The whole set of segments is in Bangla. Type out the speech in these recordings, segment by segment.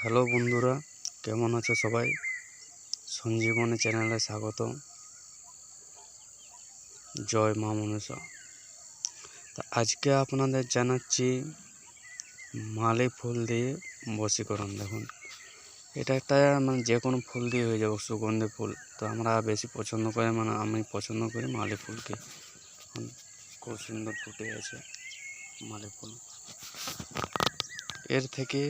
হ্যালো বন্ধুরা, কেমন আছো সবাই? সঞ্জীবনী চ্যানেলে স্বাগত জয় মা মনসা। তা আজকে আপনাদের জানাচ্ছি মালি ফুল দিয়ে বশীকরণ। দেখুন, এটা একটা মানে যে কোনো ফুল দিয়ে হয়ে যাবে, সুগন্ধি ফুল। তো আমরা বেশি পছন্দ করি মানে আমি পছন্দ করি মালি ফুলকে। খুব সুন্দর ফুটে আছে মালি ফুল। এর থেকে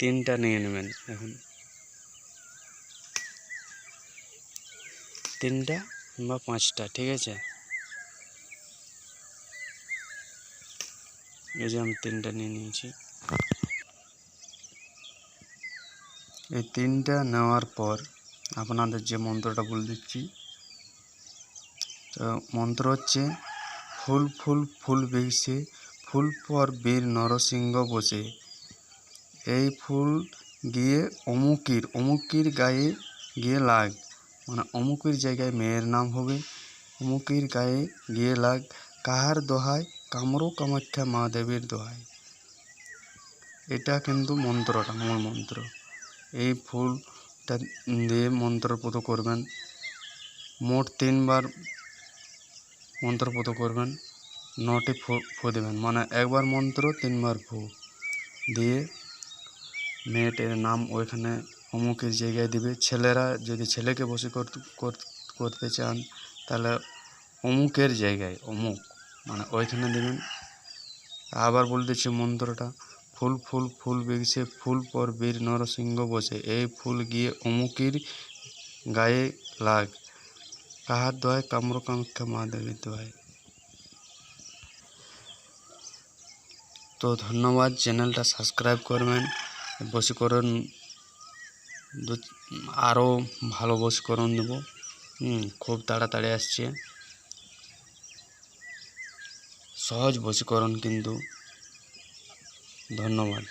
তিনটা নিয়ে নেবেন এখন। তিনটা বা পাঁচটা, ঠিক আছে? এই যে আমি তিনটা নিয়ে নিয়েছি। এই তিনটা নেওয়ার পর আপনাদের যে মন্ত্রটা বলে দিচ্ছি, তো মন্ত্র হচ্ছে, ফুল ফুল ফুল বেশে ফুল পর বীর নরসিংহ বসে এই ফুল গিয়ে অমুকির অমুকির গায়ে গিয়ে লাগ। মানে অমুকির জায়গায় মেয়ের নাম হবে, অমুকির গায়ে গিয়ে লাগ। কাহার দোহায়? কামরূ কামাখ্যা মা দেবীর দোহায়। এটা কিন্তু মন্ত্রটা মূল মন্ত্র। এই ফুলটা দিয়ে মন্ত্রপুত করবেন। মোট তিনবার মন্ত্রপুত করবেন। নটি ফু ফু দেবেন। মানে একবার মন্ত্র, তিনবার ফু। দিয়ে মেয়েটির নাম ওইখানে অমুকের জায়গায় দিবে। ছেলেরা যদি ছেলেকে বসে করতে চান, তাহলে অমুকের জায়গায়, অমুক মানে ওইখানে দেবেন। আবার বলতেছি মন্ত্রটা, ফুল ফুল ফুল বেগছে, ফুল পর বীর নরসিংহ বসে, এই ফুল গিয়ে অমুকের গায়ে লাগ। কাহার দোয়ায় কামরু কামাখ্যা মা দেবীর দোয়ায় তো ধন্যবাদ, চ্যানেলটা সাবস্ক্রাইব করবেন। বশীকরণ আরও ভালো বশীকরণ দেব। খুব তাড়াতাড়ি আসছে। সহজ বশীকরণ কিন্তু। ধন্যবাদ।